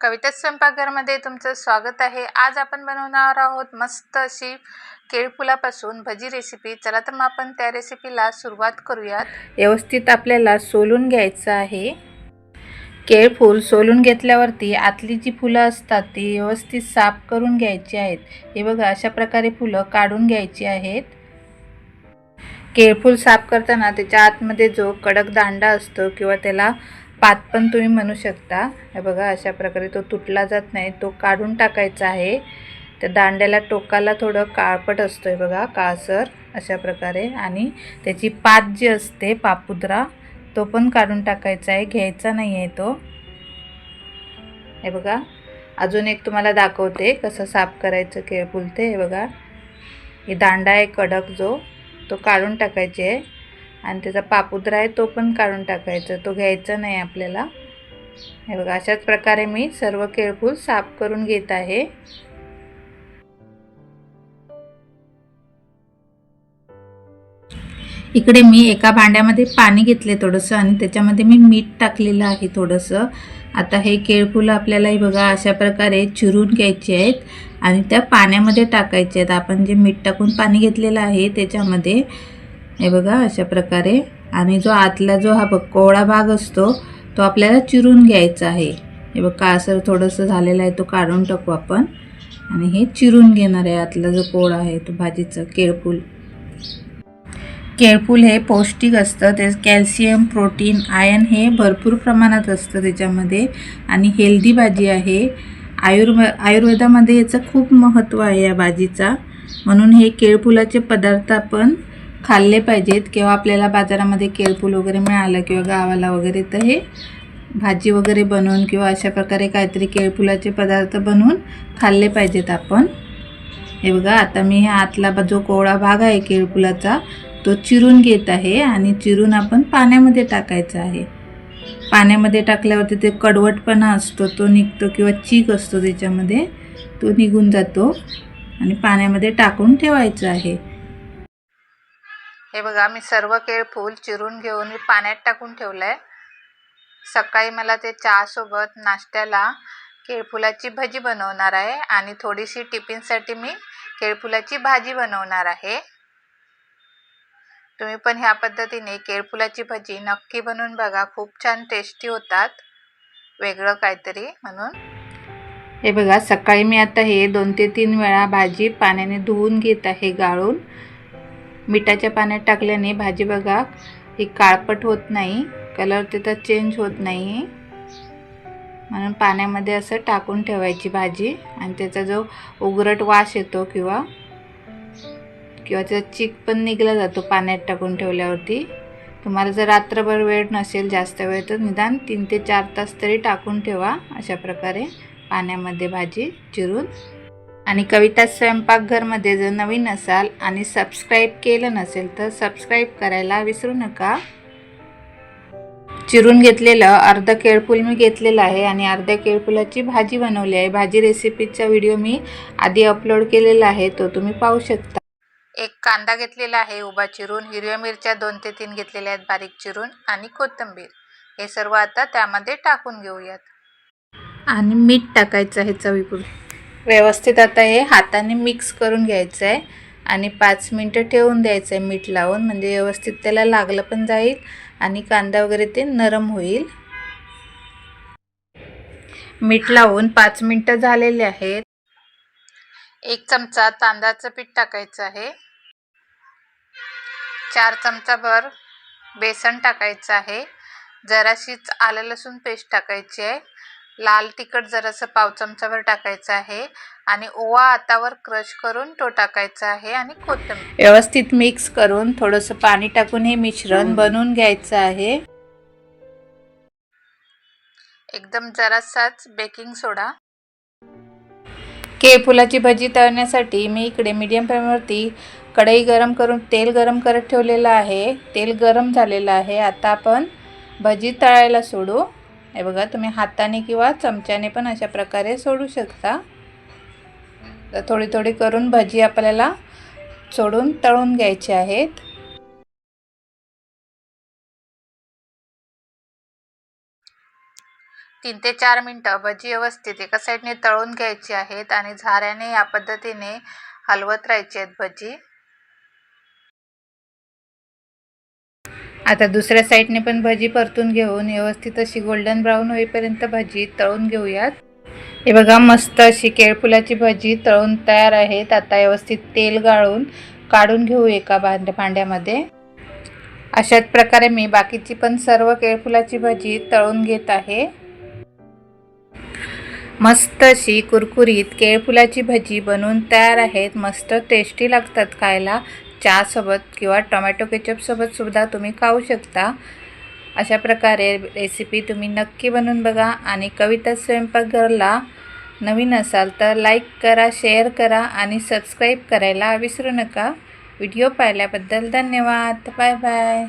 कविता स्वयंपाकघरमध्ये तुमचं स्वागत आहे. आज आपण बनवणार आहोत मस्त अशी केळफुलापासून भजी रेसिपी चला तर मग आपण त्या रेसिपीला सुरुवात करूयात. व्यवस्थित आपल्याला सोलून घ्यायचं आहे. केळफूल सोलून घेतल्यावरती आतली जी फुलं असतात ती व्यवस्थित साफ करून घ्यायची आहेत. हे बघा अशा प्रकारे फुलं काढून घ्यायची आहेत. केळफूल साफ करताना त्याच्या आतमध्ये जो कडक दांडा असतो किंवा त्याला पात पण तुम्ही म्हणू शकता. हे बघा अशा प्रकारे तो तुटला जात नाही. तो काढून टाकायचा आहे. त्या दांड्याला टोकाला थोडं काळपट असतो आहे बघा काळसर अशा प्रकारे. आणि त्याची पात जी असते पापुद्रा तो पण काढून टाकायचा आहे. घ्यायचा नाही आहे तो. हे बघा अजून एक तुम्हाला दाखवते कसं साफ करायचं केळ फुलते हे बघा हे दांडा आहे कडक जो तो काढून टाकायची आहे. आणि त्याचा पापुद्रा आहे तो पण काढून टाकायचा. तो घ्यायचा नाही आपल्याला. हे बघा अशाच प्रकारे मी सर्व केळफूल साफ करून घेत आहे. इकडे मी एका भांड्यामध्ये पाणी घेतले थोडंसं आणि त्याच्यामध्ये मी मीठ टाकलेलं आहे थोडंसं. आता हे केळफुलं आपल्यालाही बघा अशा प्रकारे चिरून घ्यायचे आहेत आणि त्या पाण्यामध्ये टाकायचे आहेत. आपण जे मीठ टाकून पाणी घेतलेलं आहे त्याच्यामध्ये हे बघा अशा प्रकारे. आणि जो आतला जो हा बघ कोवळा भाग असतो तो आपल्याला चिरून घ्यायचा आहे. हे बघ कासर थोडंसं झालेलं आहे तो काढून टाकू आपण. आणि हे चिरून घेणार आहे आतला जो कोळा आहे तो भाजीचं केळफूल. केळफूल हे पौष्टिक असतं ते कॅल्शियम प्रोटीन आयन हे भरपूर प्रमाणात असतं त्याच्यामध्ये. आणि हेल्दी भाजी आहे. आयुर्वे आयुर्वेदामध्ये याचं खूप महत्त्व आहे या भाजीचा. म्हणून हे केळफुलाचे पदार्थ आपण खाल्ले पाहिजेत किंवा आपल्याला बाजारामध्ये केळफूल वगैरे मिळालं किंवा गावाला वगैरे तर हे भाजी वगैरे बनवून किंवा अशा प्रकारे काहीतरी केळफुलाचे पदार्थ बनवून खाल्ले पाहिजेत आपण. हे बघा आता मी ह्या आतला जो कोवळा भाग आहे केळफुलाचा तो चिरून घेत आहे आणि चिरून आपण पाण्यामध्ये टाकायचा आहे. पाण्यामध्ये टाकल्यावरती ते कडवटपणा असतो तो निघतो किंवा चीक असतो त्याच्यामध्ये तो निघून जातो आणि पाण्यामध्ये टाकून ठेवायचं आहे. हे बघा मी सर्व केळफूल चिरून घेऊन मी पाण्यात टाकून ठेवलं आहे सकाळी मला ते चहासोबत नाश्त्याला केळफुलाची भजी बनवणार आहे आणि थोडीशी टिफिनसाठी मी केळफुलाची भाजी बनवणार आहे. तुम्ही पण ह्या पद्धतीने केळफुलाची भजी नक्की बनवून बघा खूप छान टेस्टी होतात. वेगळं काहीतरी म्हणून. हे बघा सकाळी मी आता हे दोन ते तीन वेळा भाजी पाण्याने धुवून घेत आहे गाळून. मिठाच्या पाण्यात टाकल्याने भाजी बघा ही काळपट होत नाही कलर त्याचा चेंज होत नाही म्हणून पाण्यामध्ये असं टाकून ठेवायची भाजी आणि त्याचा जो उगरट वास येतो किंवा किंवा त्याचा चीक पण निघला जातो पाण्यात टाकून ठेवल्यावरती. तुम्हाला जर रात्रभर वेळ नसेल जास्त वेळ तर निदान तीन ते चार तास तरी टाकून ठेवा अशा प्रकारे पाण्यामध्ये भाजी चिरून. आणि कविता स्वयंपाकघरमध्ये जर नवीन असाल आणि सबस्क्राईब केलं नसेल तर सबस्क्राईब करायला विसरू नका. चिरून घेतलेलं अर्ध केळफूल मी घेतलेलं आहे आणि अर्ध्या केळफुलाची भाजी बनवली आहे. भाजी रेसिपीचा व्हिडिओ मी आधी अपलोड केलेला आहे तो तुम्ही पाहू शकता. एक कांदा घेतलेला आहे उभा चिरून हिरव्या मिरच्या दोन ते तीन घेतलेल्या आहेत बारीक चिरून आणि कोथिंबीर. हे सर्व आता त्यामध्ये टाकून घेऊयात. आणि मीठ टाकायचं आहे चवीपुरतं. व्यवस्थित आता हे हाताने मिक्स करून घ्यायचं आहे आणि पाच मिनटं ठेवून द्यायचं आहे मीठ लावून. म्हणजे व्यवस्थित त्याला लागलं पण जाईल आणि कांदा वगैरे ते नरम होईल. मीठ लावून पाच मिनटं झालेले आहेत. एक चमचा तांदळाचं पीठ टाकायचं आहे. चार चमचाभर बेसन टाकायचं आहे. जराशीच आलं लसूण पेस्ट टाकायची आहे. लाल तिखट जरासं पाव चमचाभर टाकायचं आहे आणि ओवा हातावर क्रश करून तो टाकायचा आहे आणि कोथिंबीर. व्यवस्थित मिक्स करून थोडंसं पाणी टाकून हे मिश्रण बनवून घ्यायचं आहे. एकदम जरासाच बेकिंग सोडा. केळफुलाची भजी तळण्यासाठी मी इकडे मीडियम फ्लेमवरती कढई गरम करून तेल गरम करत ठेवलेलं आहे. तेल गरम झालेलं आहे. आता आपण भजी तळायला सोडू. हे बघा तुम्ही हाताने किंवा चमच्याने पण अशा प्रकारे सोडू शकता. तर थोडी थोडी करून भजी आपल्याला सोडून तळून घ्यायची आहेत. तीन ते चार मिनटं भजी व्यवस्थित एका साईडने तळून घ्यायची आहेत आणि झाऱ्याने या पद्धतीने हलवत राहायची आहेत भजी. आता दुसऱ्या साईडने पण भजी परतून घेऊन व्यवस्थित अशी गोल्डन ब्राऊन होईपर्यंत भजी तळून घेऊयात. हे बघा मस्त अशी केळफुलाची भजी तळून तयार आहेत आता व्यवस्थित तेल गाळून काढून घेऊ एका भांड भांड्यामध्ये. अशाच प्रकारे मी बाकीची पण सर्व केळफुलाची भजी तळून घेत आहे. मस्त अशी कुरकुरीत केळफुलाची भजी बनवून तयार आहेत. मस्त टेस्टी लागतात खायला. चहासोबत किंवा टोमॅटो केचपसोबत सुद्धा तुम्ही खाऊ शकता. अशा प्रकारे रेसिपी तुम्ही नक्की बनवून बघा आणि कविता स्वयंपाकघरला नवीन असाल तर लाईक करा शेअर करा आणि सबस्क्राईब करायला विसरू नका. व्हिडिओ पाहिल्याबद्दल धन्यवाद. Bye bye